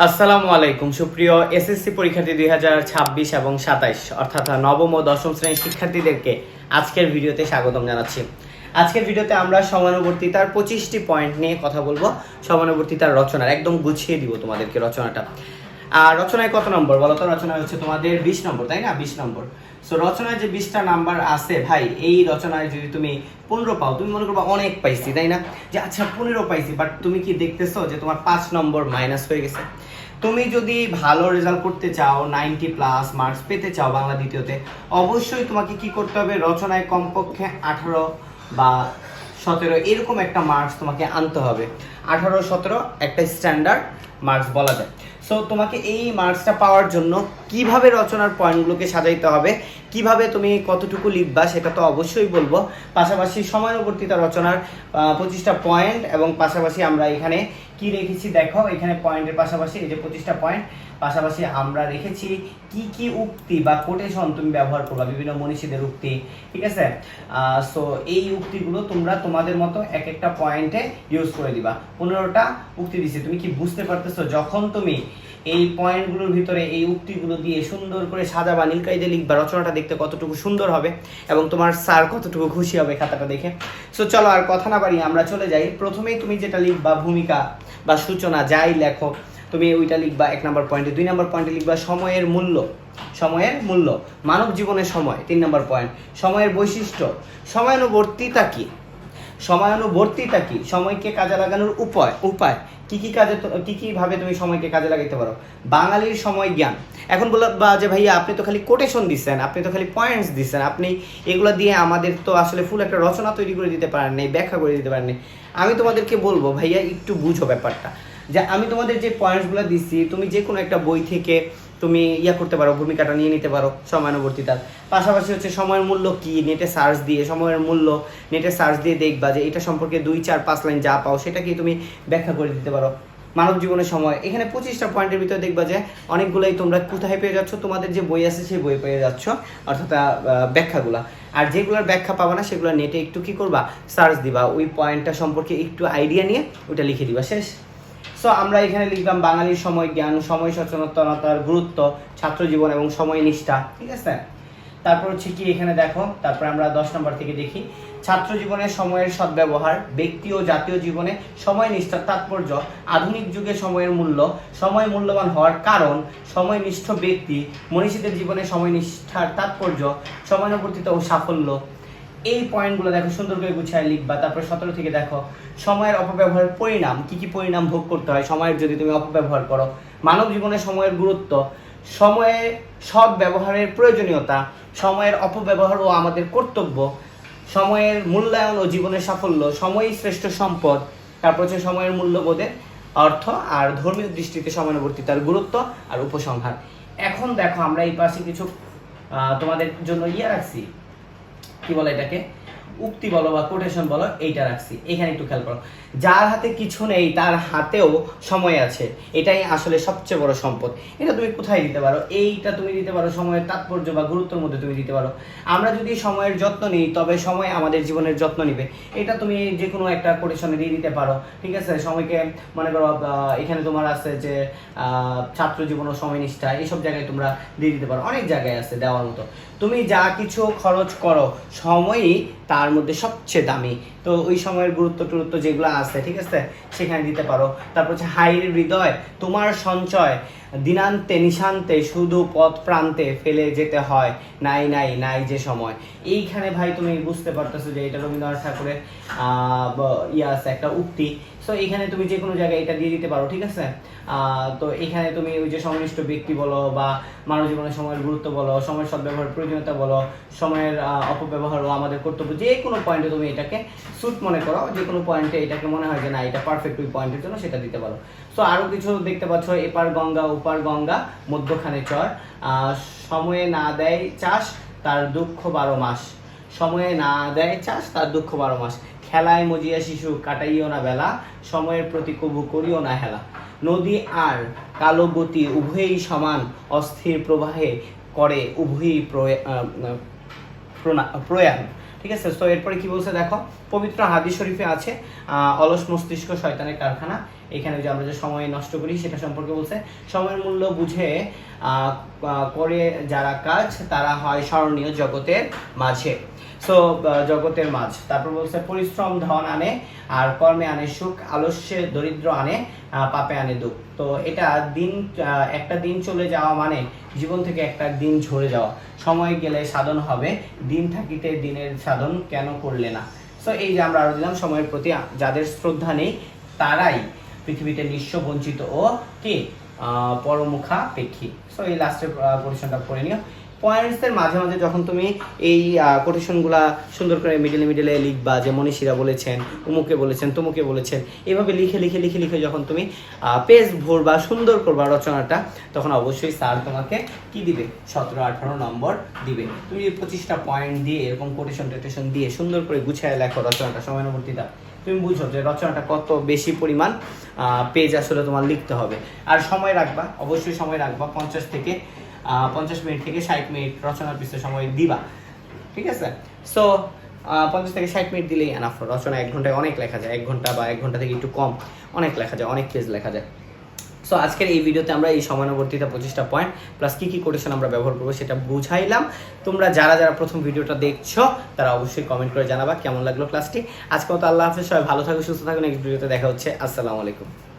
আসসালামু আলাইকুম। সুপ্রিয় এসএসসি পরীক্ষার্থী দুই হাজার ছাব্বিশ এবং সাতাইশ, অর্থাৎ নবম ও দশম শ্রেণির শিক্ষার্থীদেরকে আজকের ভিডিওতে স্বাগতম জানাচ্ছি। আজকের ভিডিওতে আমরা সমানুবর্তিতার পঁচিশটি পয়েন্ট নিয়ে কথা বলব, সমানুবর্তিতার রচনার। একদম গুছিয়ে দিব তোমাদেরকে রচনাটা। আর রচনায় কত নম্বর? বলো তো রচনা হচ্ছে তোমাদের বিশ নম্বর, তাই না? বিশ নম্বর। সো রচনায় যে বিশটা নাম্বার আছে, ভাই, এই রচনায় যদি তুমি পনেরো পাও, তুমি মনে করবা অনেক পাইছি, তাই না? যে আচ্ছা পনেরো পাইছি বাট তুমি কি দেখতেছো যে তোমার পাঁচ নম্বর মাইনাস হয়ে গেছে? তুমি যদি ভালো রেজাল্ট করতে চাও নাইনটি প্লাস মার্কস পেতে চাও বাংলা দ্বিতীয়তে, অবশ্যই তোমাকে কি করতে হবে? রচনায় কমপক্ষে আঠারো বা সতেরো এরকম একটা মার্কস তোমাকে আনতে হবে। আঠারো, সতেরো একটা স্ট্যান্ডার্ড মার্কস বলা যায়। সো তোমাকে এই মার্কসটা পাওয়ার জন্য কীভাবে রচনার পয়েন্টগুলোকে সাজাইতে হবে, কীভাবে তুমি কতটুকু লিখবা সেটা তো অবশ্যই বলব। পাশাপাশি সময়ানুবর্তিতা রচনার পঁচিশটা পয়েন্ট এবং পাশাপাশি আমরা এখানে কি রেখেছি দেখো, এখানে পয়েন্টের পাশাপাশি, এই যে পঁচিশটা পয়েন্ট পাশাপাশি আমরা রেখেছি কি কি উক্তি বা কোটেশন তুমি ব্যবহার করবা, বিভিন্ন মনীষীদের উক্তি, ঠিক আছে? সো এই উক্তিগুলো তোমরা তোমাদের মতো এক একটা পয়েন্টে ইউজ করে দিবা। পনেরোটা উক্তি দিছি, তুমি কি বুঝতে পারতেছো? যখন তুমি এই পয়েন্টগুলোর ভিতরে এই উক্তিগুলো দিয়ে সুন্দর করে সাজাবা নীলকাইতে লিখবা, রচনাটা দেখতে কতটুকু সুন্দর হবে এবং তোমার স্যার কতটুকু খুশি হবে খাতাটা দেখে। সো চলো আর কথা না বাড়ি আমরা চলে যাই। প্রথমেই তুমি যেটা লিখবা, ভূমিকা বা সূচনা, যাই লেখো, তুমি ওইটা লিখবা এক নম্বর পয়েন্টে। দুই নম্বর পয়েন্টে লিখবা সময়ের মূল্য। সময়ের মূল্য, মানব জীবনের সময়, তিন নম্বর পয়েন্ট। সময়ের বৈশিষ্ট্য, সময়ানুবর্তিতা কি? সময়ানুবর্তিতা কি? সময়কে কাজে লাগানোর উপায় উপায়। কি কি কাজে কি কি ভাবে তুমি সময়কে কাজে লাগাইতে পারো? বাঙালির সময় জ্ঞান। এখন বলবা যে ভাইয়া, আপনি তো খালি কোটেশন দিচ্ছেন আপনি তো খালি পয়েন্টস দিচ্ছেন আপনি এগুলো দিয়ে আমাদের তো আসলে ফুল একটা রচনা তৈরি করে দিতে পারেন নাই, ব্যাখ্যা করে দিতে পারেন আমি তোমাদেরকে বলব ভাইয়া, একটু বুঝো ব্যাপারটা। যে আমি তোমাদের যে পয়েন্টসগুলো দিচ্ছি তুমি যে কোনো একটা বই থেকে তুমি ইয়া করতে পারো, ভূমিকাটা নিয়ে নিতে পারো সময়ানুবর্তিতার পাশাপাশি হচ্ছে সময়ের মূল্য কি, নেটে সার্চ দিয়ে, সময়ের মূল্য, নেটে সার্চ দিয়ে দেখবা যে এটা সম্পর্কে দুই, চার, পাঁচ লাইন যা পাও সেটা কি তুমি ব্যাখ্যা করে দিতে পারো। মানব জীবনের সময়, এখানে পঁচিশটা পয়েন্টের ভিতরে দেখবা যে অনেকগুলোই তোমরা কোথায় পেয়ে যাচ্ছ, তোমাদের যে বই আছে সেই বই পেয়ে যাচ্ছ, অর্থাৎ ব্যাখ্যাগুলা। আর যেগুলোর ব্যাখ্যা পাবা না, সেগুলো নেটে একটু কি করবা? সার্চ দিবা, ওই পয়েন্টটা সম্পর্কে একটু আইডিয়া নিয়ে ওটা লিখে দিবা, শেষ। সো আমরা এখানে লিখলাম বাঙালির সময় জ্ঞান, সময় সচেতনতার গুরুত্ব, ছাত্র জীবন এবং সময় নিষ্ঠা, ঠিক আছে? তারপর হচ্ছে কি এখানে দেখো, তারপর আমরা দশ নম্বর থেকে দেখি। ছাত্র জীবনে সময়ের সদ্ব্যবহার, ব্যক্তি ও জাতীয় জীবনে সময় নিষ্ঠার তাৎপর্য, আধুনিক যুগে সময়ের মূল্য, সময় মূল্যবান হওয়ার কারণ সময়নিষ্ঠ ব্যক্তি, মনীষীদের জীবনে সময় নিষ্ঠার তাৎপর্য, সময়ানুবর্তিত ও সাফল্য। এই পয়েন্টগুলো দেখো, সুন্দর করে গুছিয়ে লিখবা। তারপর সতেরো থেকে দেখো, সময়ের অপব্যবহারের পরিণাম, কি কি পরিণাম ভোগ করতে হয়? সময়ের যদি তুমি অপব্যবহার করো, মানব জীবনে সময়ের গুরুত্ব, সময়ে সৎ ব্যবহারের প্রয়োজনীয়তা, সময়ের অপব্যবহার ও আমাদের কর্তব্য, সময়ের মূল্যায়ন ও জীবনের সাফল্য, সময়ই শ্রেষ্ঠ সম্পদ, তারপর হচ্ছে সময়ের মূল্যবোধের অর্থ আর ধর্মীয় দৃষ্টিতে সময়ানুবর্তিতার গুরুত্ব আর উপসংহার। এখন দেখো, আমরা এই পাশে কিছু তোমাদের জন্য ইয়ে রাখছি। কি বলে এটাকে? উক্তি বলো বা কোটেশন বলো, এইটা রাখছি। এখানে একটু খেয়াল করো। যার হাতে কিছু নেই, তার হাতেও সময় আছে। এটাই আসলে সবচেয়ে বড় সম্পদ। এটা তুমি কোথায় দিতে পারো? এইটা তুমি দিতে পারো সময়ের তাৎপর্য বা গুরুত্বের মধ্যে তুমি দিতে পারো। আমরা যদি সময়ের যত্ন নিই, তবে সময় আমাদের জীবনের যত্ন নিবে। এটা তুমি যে কোনো একটা কোটেশনে দিয়ে দিতে পারো, ঠিক আছে? সময়কে, মনে করো এখানে তোমার আছে যে ছাত্র জীবন ও সময় নিষ্ঠা, এইসব জায়গায় তোমরা দিয়ে দিতে পারো। অনেক জায়গায় আছে দেওয়ার মতো। তুমি যা কিছু খরচ করো সময়ই তার মধ্যে সবচেয়ে দামি। তো ওই সময়ের গুরুত্ব টুরুত্ব যেগুলো আছে, ঠিক আছে? সেখানে দিতে পারো। তারপর হচ্ছে হাইর হৃদয়, তোমার সঞ্চয়। দিনান্তে, নিশান্তে, শুধু পথ প্রান্তে ফেলে যেতে হয়। নাই নাই নাই যে সময়। এইখানে ভাই তুমি বুঝতে পারতেছো যে এটা রবীন্দ্রনাথ ঠাকুরের ইয়ে আছে, একটা উক্তি। সো এখানে তুমি যে কোনো জায়গায় এটা দিয়ে দিতে পারো, ঠিক আছে? তো এখানে তুমি ওই যে সংশ্লিষ্ট ব্যক্তি বলো বা মানব জীবনের সময়ের গুরুত্ব বলো, সময়ের সদ্ব্যবহার প্রয়োজনীয়তা বলো, সময়ের অপব্যবহার ও আমাদের কর্তব্য, যে কোনো পয়েন্টে তুমি এটাকে সুট মনে করো যে কোনো পয়েন্টে এটাকে মনে হয় যে না, এটা পারফেক্ট ওই পয়েন্টের জন্য সেটা দিতে পারো। সো আরও কিছু দেখতে পাচ্ছ, এপার গঙ্গা, ওপার গঙ্গা, মধ্যখানে চর। সময়ে না দেয় চাষ, তার দুঃখ বারো মাস। সময়ে না দেয় চাষ, তার দুঃখ বারো মাস। খেলায় মজিয়া শিশু, কাটাইও না বেলা। সময়ের প্রতি কবু করিও না হেলা। নদী আর কালো গতি উভয়ই সমান, অস্থির প্রবাহে করে উভয়ই প্রয়াণ। ঠিক আছে? তো এরপরে কি বলছে দেখো, পবিত্র হাদিস শরীফে আছে অলস মস্তিষ্ক শয়তানের কারখানা। এখানে যে আমরা যে সময় নষ্ট করি, সেটা সম্পর্কে বলছে, সময়ের মূল্য বুঝে করে যারা কাজ, তারা হয় স্মরণীয় জগতের মাঝে। সো জগতের মাঝ। তারপর বলছে, পরিশ্রম ধন আনে, আর কর্মে আনে সুখ, আলস্যে দরিদ্র আনে পাপে আনে দুঃখ। তো এটা দিন একটা দিন চলে যাওয়া মানে জীবন থেকে একটা দিন ঝরে যাওয়া। সময় গেলে সাধন হবে দিন থাকিতে দিনের সাধন কেন করলে না? সো এই যে আমরা আরও দিলাম সময়ের প্রতি যাদের শ্রদ্ধা নেই তারাই পৃথিবীতে নিঃস্ব বঞ্চিত ও কি? আহ, পরমুখা পেক্ষী সো এই লাস্টের কোটেশনটা পড়ে নিও। পয়েন্টসের মাঝে মাঝে যখন তুমি এই কোটেশনগুলা সুন্দর করে মিডিলে মিডিলে লিখবা যে মনীষীরা বলেছেন উমুকে বলেছেন তুমুকে বলেছেন, এভাবে লিখে লিখে লিখে লিখে যখন তুমি পেজ ভরবা, সুন্দর করবা রচনাটা, তখন অবশ্যই স্যার তোমাকে কি দিবে? সতেরো, আঠারো নম্বর দিবে। তুমি পঁচিশটা পয়েন্ট দিয়ে এরকম কোটেশন টোটেশন দিয়ে সুন্দর করে গুছায় লেখো রচনাটা সময়ানুবর্তিতা তুমি বুঝো যে রচনাটা কত বেশি পরিমাণ পেজ আসলে তোমার লিখতে হবে। আর সময় রাখবা, অবশ্যই সময় রাখবা, পঞ্চাশ থেকে পঞ্চাশ মিনিট থেকে ষাট মিনিট রচনার পিছনে সময় দিবা। ঠিক আছে? সো পঞ্চাশ থেকে ষাট মিনিট দিলেই এনাফ রচনা এক ঘন্টায় অনেক লেখা যায়। এক ঘণ্টা বা এক ঘণ্টা থেকে একটু কম অনেক লেখা যায়, অনেক পেজ লেখা যায়। সো আজকের এই ভিডিওতে আমরা এই সময়ানুবর্তিতা পঁচিশটা পয়েন্ট প্লাস কী কী কোটেশন আমরা ব্যবহার করব সেটা বুঝাইলাম। তোমরা যারা যারা প্রথম ভিডিওটা দেখছ, তারা অবশ্যই কমেন্ট করে জানাবা কেমন লাগল ক্লাসটি আজকে মতো আল্লাহ হাফেজ, সবাই ভালো থাকো, সুস্থ থাকো। নেক্সট ভিডিওতে দেখা হচ্ছে। আসসালামু আলাইকুম।